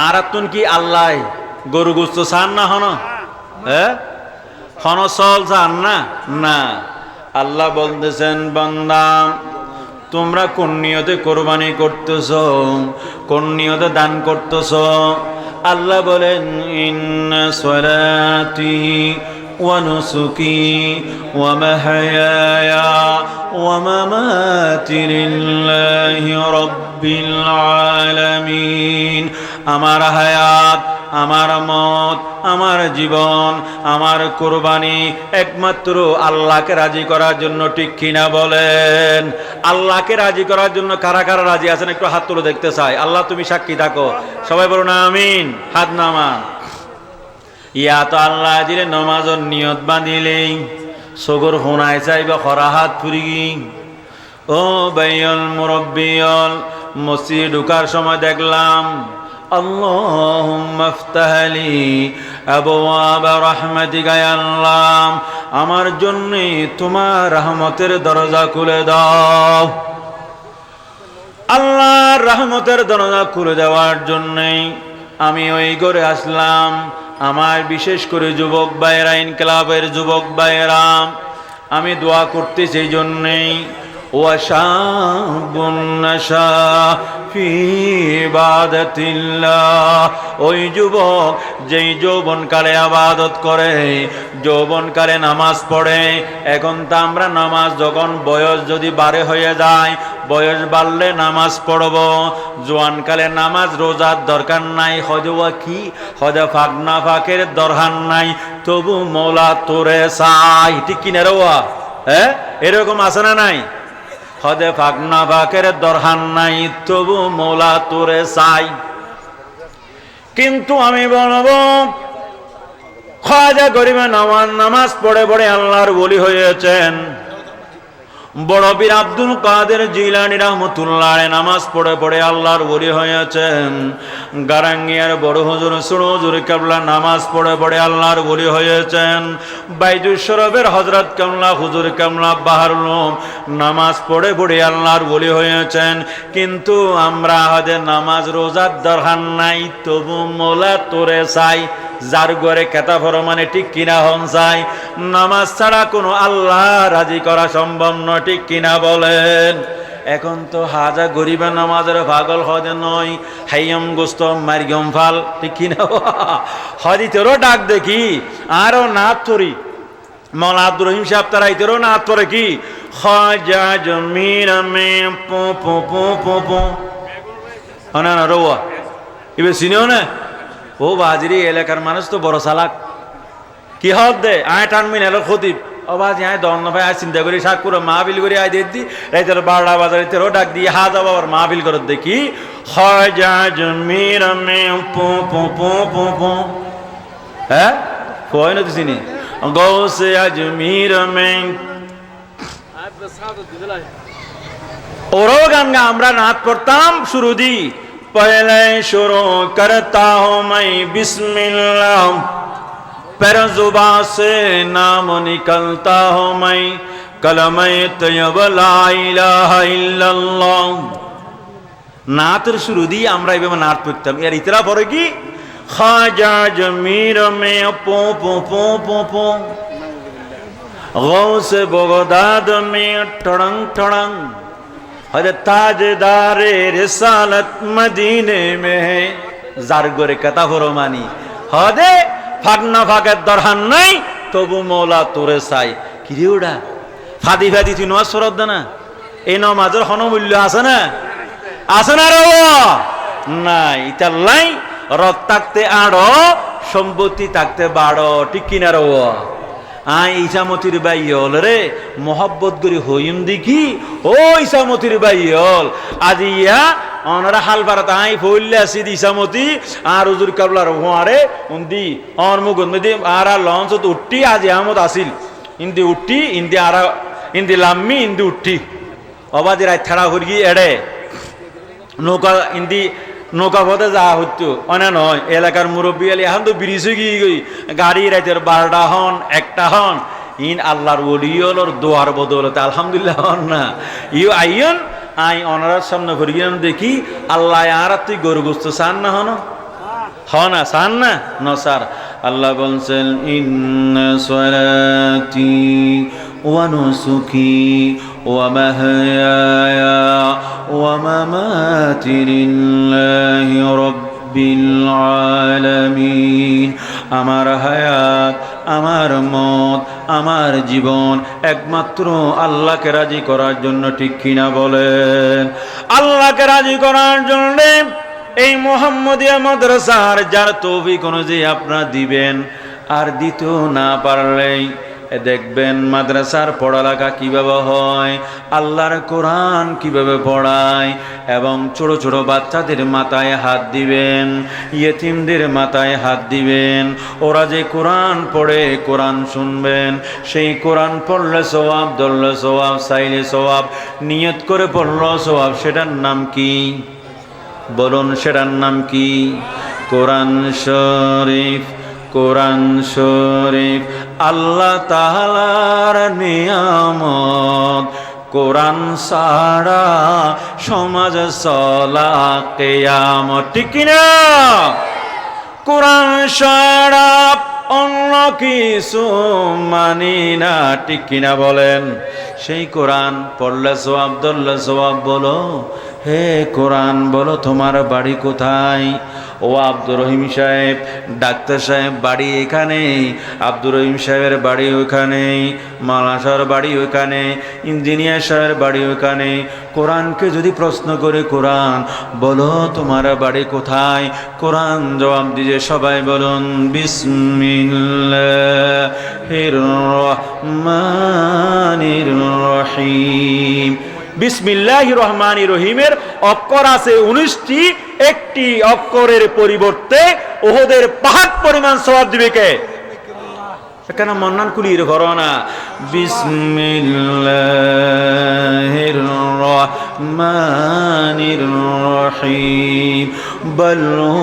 Arathoon কি আল্লাহ গরু গুস্ত চান না হন হন চল চান না না আল্লাহ বলতেছেন বন্দা তোমরা কোন নিয়তে কোরবানি করতেছ কোন নিয়তে দান করতেছ আল্লাহ বলেন ইন্না সরাতি ওয়ানুসুকি ওয়া মাহায়া ومماتي لله رب العالمين আমার হায়াত আমার মত আমার জীবন আমার কোরবানি একমাত্র আল্লাহকে রাজি করার জন্য ঠিক কিনা বলেন আল্লাহকে রাজি করার জন্য কারা কারা রাজি আছেন একটু হাত তুলে দেখতে চাই আল্লাহ তুমি সাক্ষী থাকো সবাই বলুন আমিন হাত নামান ইয়া তো আল্লাহ দিলে নমাজর নিয়ত বাঁধিলেই সগর হোনায় চাইবা খরা হাত ফুরি ও বেয়ল মুরব্বিয়ল মসি ঢুকার সময় দেখলাম আমার জন্য তোমার রহমতের দরজা খুলে দাও। আল্লাহ রহমতের দরজা খুলে দেওয়ার জন্যই আমি ওই ঘরে আসলাম। আমার বিশেষ করে যুবক ভাইয়েরা ক্লাবের যুবক ভাইয়েরা, আমি দোয়া করতে সেই জন্যেই। ওই যুবক যেই যৌবনকালে আবাদত করে, যৌবনকালে নামাজ পড়ে, এখন তো আমরা নামাজ যখন বয়স যদি বারে হয়ে যায় বয়স বাড়লে নামাজ পড়ব। জোয়ানকালে নামাজ রোজার দরকার নাই। হজওয়া কি? হজা ফাঁক না ফাঁকের দরকার নাই। তবু মৌলা তোরে চাই। ঠিক কিনা রোয়া হ্যাঁ এরকম আছে না নাই? হদে ফাঁক না ফাঁকের দরকার নাই। তবু মৌলা তোরে চাই। কিন্তু আমি বলব খাজা গরিবে নামাজ নামাজ পড়ে পড়ে আল্লাহর বলি হয়েছেন। বড় আব্দুল কাদের জিলানি রহমতুল্লাহ নামাজ পড়ে পড়ে আল্লাহর বলি হয়েছেন। গারাঙ্গিয়ার বড় হুজুর সুড় হুজুর কাবলা নামাজ পড়ে পড়ে আল্লাহর বলি হয়েছেন। বাইজুর সরবের হজরত কামলা হুজুর কামলা বাহারুল নামাজ পড়ে পড়ে আল্লাহর বলি হয়েছেন। কিন্তু আমরা হাদের নামাজ রোজার দরকার নাই, তবু মোলা তোরে চাই। যার ঘরে কেতা মানে ঠিক কিনা হন চাই নামাজ ছাড়া কোনো আল্লাহ রাজি করা সম্ভব নয় ঠিক কিনা বলেন। এখন তো হাজা গরিবের নামাজের পাগল হদে নয়। হাইয়ম গোস্ত মারিগম ফাল, ঠিক কিনা? হদি তোরও ডাক দেখি, আরও না তরি মৌলা আব্দুর রহিম সাহেব তারা ইতেরও না পরে কি? খাজা জমির মে পো পো পো পো পো। না না রোয়া এবার চিনিও না? ও বাজিরি, এলাকার মানুষ তো বড় চালাক। কি হদ দে? আয় টানমিন, এলো খতিব। ও বাজি, আয় দন ভাই আয় চিন্তা করি শাক করে মাহবিল করে, আয় দিয়ে দি রাইতের বারোটা বাজার তেরো ডাক দিয়ে হা যাব আবার মাহবিল করে দেখি। জমির পো পো পো হ্যাঁ? কয় না তুই গৌসে আজমির মে। ওরও গান গা, আমরা নাচ করতাম শুরু দি। पहले शुरू करता हूँ मैं बिस्मिल्लाह पर जुबा से नाम निकलता हूँ मैं कलम तयब ला इलाहा इल्लल्लाह নাতের শুরু দিয়ে আমরা এভাবে নাত পড়তাম এর ইতরা পরে কি খাজা জমির মে পো পো পো পো পো গৌস বগদাদ মে টড়ং টড়ং হরে তাজদারে রিসালত মদিনে মে হে। যার গরে কথা ফরমানি হদে ফাগনা ফাগের দরহান নাই, তবু মৌলা তোরে চাই। কিরে ওটা ফাদি ফাদি তুই নয় সরব না? এই নমাজের হনমূল্য আছে না? আছে না রে নাই, ইতার লাই রক থাকতে আড়, সম্পত্তি থাকতে বাড়। ঠিক কিনা রে আই ইসামতির বাই হল রে, মোহব্বত করি হইম দেখি। ও ইসামতির বাই হল আজি ইয়া অনরা হাল বারাত আই ফইলে আসি ইসামতি, আর উজুর কাবলার হোয়ারে, উন্দি অন মুগুন মেদি, আর লঞ্চ উঠটি আজি আহমদ আসিল। ইন্দি উঠটি ইন্দি আর, ইন্দি লাম্মি, ইন্দি উঠটি অবাদি রাত ছাড়া হরগি এড়ে। নৌকা ইন্দি নৌকা পথে যা হতো অনে নয়, এলাকার মুরব্বী আলি এখন তো ব্রিজ গিয়ে গই। গাড়ি রাইতের বারোটা হন, একটা হন। ইন আল্লাহর ওলিয়লর দোয়ার বদলতে আলহামদুলিল্লাহ হন না। ইউ আইয়ন, আই অনারার সামনে ঘুরে গেলাম দেখি, আল্লাহ আর তুই গরু গোস্ত চান না হন? হ না, চান না? ন, স্যার। আল্লাহ বলছেন, ইন্না সলাতি ওয়া নুসুকি ওয়া মাহয়ায়া মামাতি লিল্লাহি রাব্বিল আলামিন আমার হায়াত, আমার মত, আমার জীবন একমাত্র আল্লাহকে রাজি করার জন্য ঠিক কিনা বলেন। আল্লাহকে রাজি করার জন্য এই মোহাম্মদিয়া মাদ্রাসার যার তৌফিক অনুযায়ী আপনারা দিবেন, আর দিতেও না পারলেই দেখবেন মাদ্রাসার পড়ালেখা কীভাবে হয়, আল্লাহর কোরআন কীভাবে পড়ায়, এবং ছোট ছোট বাচ্চাদের মাথায় হাত দিবেন, ইয়েতিমদের মাথায় হাত দিবেন, ওরা যে কোরআন পড়ে কোরআন শুনবেন, সেই কোরআন পড়লে সোয়াব ধরলে সোয়াব সাইলে সোয়াব নিয়ত করে পড়ল সোয়াব সেটার নাম কি? বলুন সেটার নাম কি? কোরআন শরীফ কোরআন শরীফ। আল্লাহ তাহালার নিয়ামত, কোরআন সারা সমাজ চলা কেয়ামত। ঠিক কিনা? কোরআন সারা অন্য কিছু মানি না। ঠিক কিনা বলেন? সেই কোরআন পড়লে সোয়াব ধরলে সোয়াব বলো। হে কোরআন, বলো তোমার বাড়ি কোথায়? ও আব্দুর রহিম সাহেব, ডাক্তার সাহেব, বাড়ি এখানে। আব্দুর রহিম সাহেবের বাড়ি ওইখানে মালাসার বাড়ি ওইখানে ইঞ্জিনিয়ার সাহেবের বাড়ি ওইখানে কোরআনকে যদি প্রশ্ন করে কোরআন, বলো তোমার বাড়ি কোথায়? কোরআন জবাব দিয়ে সবাই বলুন, বিসমিল্লাহির রহমানির রহিম। বিসমিল্লাহ রহমান রহিমের অক্ষর আছে উনিশটি। একটি অক্ষরের পরিবর্তে ওহদের পাহাড় পরিমাণ সবাব দিবে কে? কেন মন্নান কুলির ঘর না বিসমিল্লাহির রহিম। বল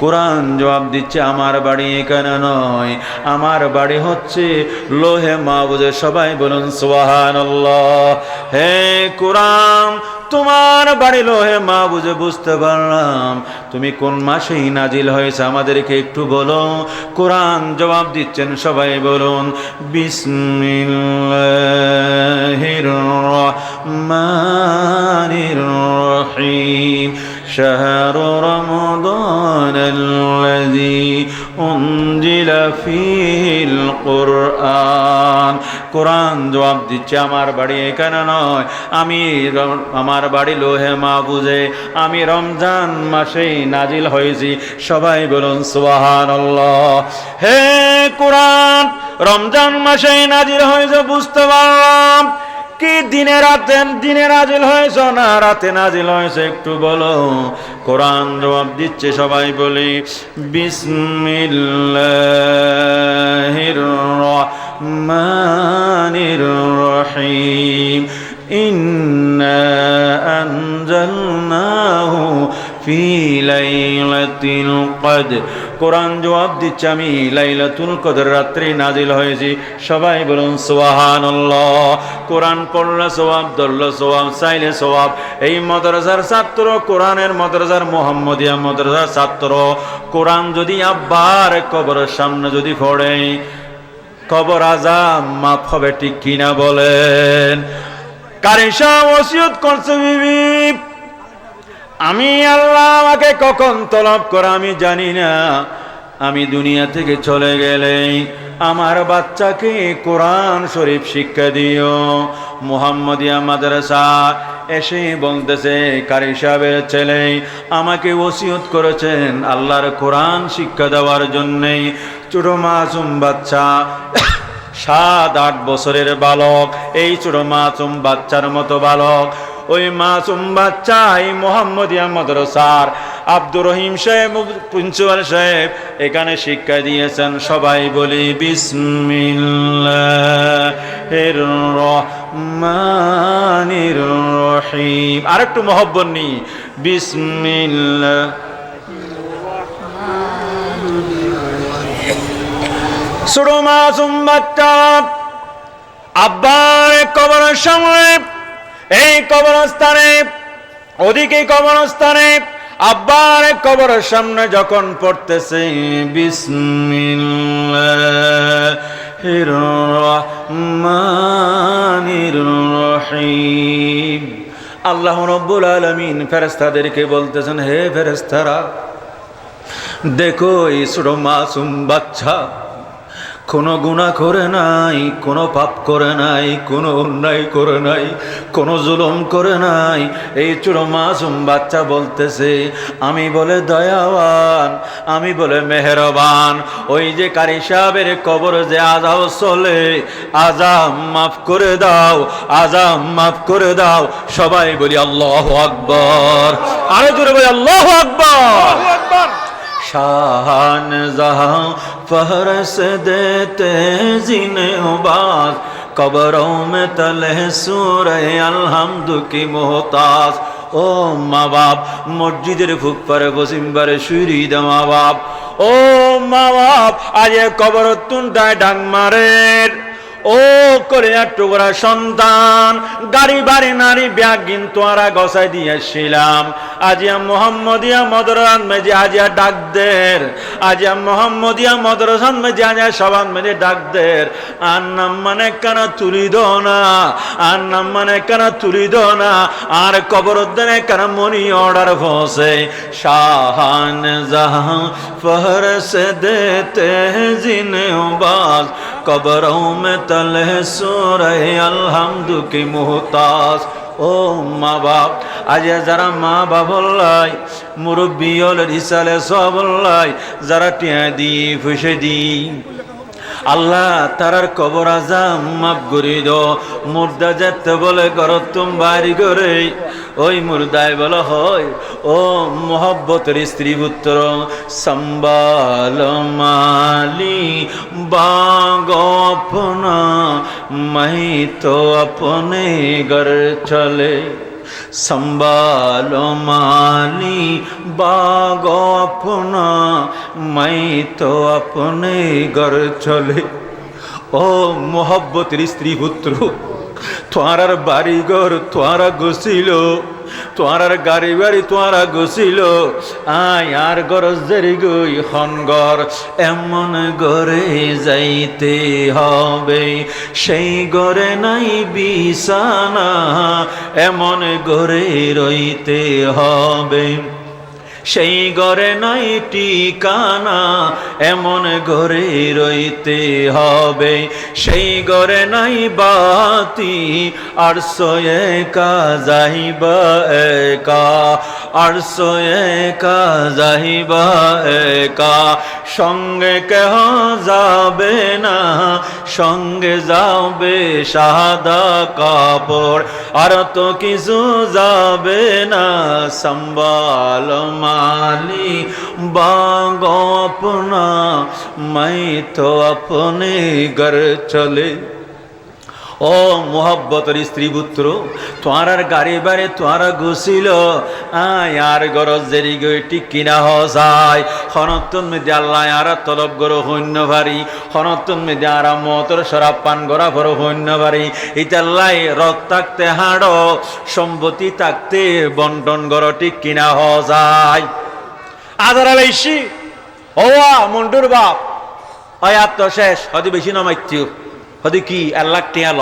কোরআন জবাব দিচ্ছে, আমার বাড়ি এখানে নয়, আমার বাড়ি হচ্ছে লোহে মাহবুজে সবাই বলুন সোহান হে কোরআন, তোমার বাড়ি লোহে মা বুঝে বুঝতে পারলাম। তুমি কোন মাসেই নাজিল হয়েছে, আমাদেরকে একটু বলো। কোরআন জবাব দিচ্ছেন, সবাই বলুন, বিসমিল্লাহির রহমানির রহিম। شهر رمضان الذي أنزل فيه القرآن কোরআন জবাব দিচ্ছে আমার বাড়ি এখানে নয় আমি র- আমার বাড়ি লোহে মাহবুজে আমি রমজান মাসেই নাজিল হয়েছি সবাই বলুন সুবাহান হে কোরআন রমজান মাসেই নাজিল হয়েছে বুঝতে পারলাম কি দিনে রাতে দিনে নাজিল হয়েছ? না, রাতে নাজিল হয়েছে, একটু বলো। কোরআন জবাব দিচ্ছে সবাই বলি, বিসমিল্লাহির রহমানির রহিম। ইন্না আনজালনাহু ফি লাইলাতিল কদর। কোরআন জবাব দিচ্ছে আমি, লাইলাতুল কদর রাত্রি নাজিল হয়েছি। সবাই বলুন, সুবহানাল্লাহ। কোরআন পড়লে সওয়াব, ধরলে সওয়াব, চাইলে সওয়াব। এই মাদ্রাসার ছাত্র কোরআনের মাদ্রাসার মোহাম্মদিয়া মাদ্রাসার ছাত্র। কোরআন যদি আব্বার কবরের সামনে যদি পড়ে, কবর আজাম মাফ হবে ঠিক কিনা বলেন। কারিশা ওসিয়ত করছে বিবি। আমি আল্লাহ আমাকে কখন তলব করা আমি জানি না। আমি দুনিয়া থেকে চলে গেলে আমার বাচ্চাকে কোরআন শরীফ শিক্ষা দিও। মোহাম্মদিয়া মাদ্রাসা এসে বলতেছে, কারি সাহেবের ছেলে, আমাকে ওসিয়ত করেছেন আল্লাহর কোরআন শিক্ষা দেওয়ার জন্যে ছোট মাসুম বাচ্চা, সাত আট বছরের বালক, এই ছোট মাসুম বাচ্চার মতো বালক। ওই মাসুম বাচ্চা, এই মোহাম্মদিয়া মাদ্রাসার আব্দুর রহিম সাহেব, প্রিন্সিপাল সাহেব, এখানে শিক্ষা দিয়েছেন। সবাই বলি, বিসমিল্লাহির রহমানির রহিম। আরেকটু মহব্বত নি বিসমিল্লাহ। ছোট মাসুম বাচ্চা কবরের সামনে এই কবরস্থানে, ওদিকে কবরস্থানে, আব্বার কবরের সামনে যখন পড়তেছে রহিম। আল্লাহ রব্বুল আলামিন ফেরেশতাদেরকে বলতেছেন, হে ফেরেশতারা, দেখো এই ছোট মাসুম বাচ্চা কোনো গুণা করে নাই, কোনো পাপ করে নাই, কোনো অন্যায় করে নাই, কোনো জুলুম করে নাই। এই ছোট মাসুম বাচ্চা বলতেছে, আমি বলে দয়াবান, আমি বলে মেহরবান। ওই যে কারি সাহেবের কবর যে আজাও চলে, আজাম মাফ করে দাও, আজাম মাফ করে দাও। সবাই বলি, আল্লাহ আকবর। আরও জোরে বলি আল্লাহ আকবর। शान जहां फहरस देते जिने उबास कब्रों में तले सूरे अलहमद की मोहताज ও মা বাপ মসজিদের ফুকপারে বসিমবারে সুরি দে মা বাপ ও মা বাপ আজ কবর তুনটায় ডাং মারের ও করে টুকরা সন্তান গাড়ি বাড়ি নারী ব্যাগ কিন্তু আরা গসাই দিয়েছিলাম আজিয়া মোহাম্মদিয়া মদরান মেজে আজিয়া ডাকদের আজিয়া মোহাম্মদিয়া মদরসান মেজে আজিয়া সবান মেজে ডাকদের আর নাম মানে কেন তুলি দো না আর নাম মানে কেন তুলি দো না আর কবর উদ্দিনে কেন মনি অর্ডার ফসে শাহান জাহাं फहर से देते हैं जिन्हें बाज कब्रों में तले सो रहे अलहमद की मोहताज ও মা বাপ, আজ যারা মা বাপ বাবল্লাই মুরব্বী হল রিসালে সবল্লাই যারা টিয়া দি ফুসে দি আল্লাহ তারার কবর আজাম মাফ করি দো মুর্দা যেতে বলে কর, তুম বাড়ি করে ওই মুর্দায় বলে, হয়, ও মোহব্বতের স্ত্রী পুত্র, সম্বাল মালি, বাগ আপনা তো আপনে ঘর চলে। संभालो माली बाग अपना मैं तो अपने घर चले ও মোহব্বতের স্ত্রী পুত্র তোমার বাড়ি ঘর তোমারা গছিল তোমার গাড়ি বাড়ি তোমার গছিল আয় আর গরজ দেরি গই হনগর, এমন গরে যাইতে হবে। সেই গরে নাই বিছানা, এমন গরে রইতে হবে। সেই ঘরে নাই ঠিকানা, এমন ঘরে রইতে হবে। সেই ঘরে নাই বাতি, আর সোয়ে কা যাইবা একা, আর সোয়ে কা যাইবা একা। সঙ্গে কেহ যাবে না, সঙ্গে যাবে সাদা কাপড়, আর তো কিছু যাবে না, সম্বাল माली बाग अपना मैं तो अपने घर चले ও মোহব্বতের স্ত্রী পুত্র তোমার গাড়ি বাড়ি তোমার গুছিল আয়, আর গরজ দেরি গই ঠিক কিনা হসাই হনতন মেদে আল্লাহ, আর তলব গরো হন্য ভারি। হনতন মেদে আর মতর সরাব পান গরা ভর হন্য ভারি। ইতাল্লাই রক থাকতে হাড়, সম্পত্তি থাকতে বন্টন গর কিনা হসাই আদার আলাইছি ও মন্টুর বাপ। তো শেষ হয়তো বেশি নমাইতিও হদি কি এক লাখ টিয়া ল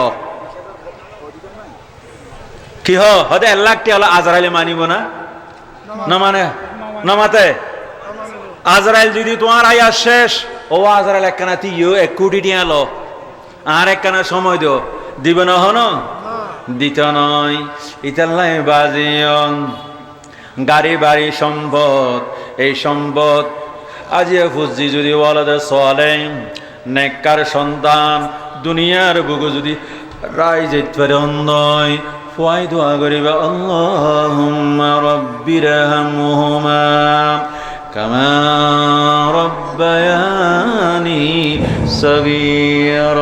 কি হ হদে এক লাখ টিয়া আজরাইলে মানিব না? না মানে? নমাতে আজরাইল যদি তোমার আয়া শেষ ও আজরাইল একখানা তিও এক কোটি টিয়া ল আর একখানা সময় দিও। দিবে না হন? দিত নয়। ইতাল্লাই বাজিয়ন গাড়ি বাড়ি সম্পদ এই সম্পদ। আজিয়া ফুজি যদি ওয়ালাদে চলে নেককার সন্তান দুনিয়ার বুকু যদি রায় যেতে পারে অন্ধয়, ফুয়াই দোয়া করিবা, আল্লাহুম্মা রব্বির হামহুমা কামা রব্বায়ানি সগীরা।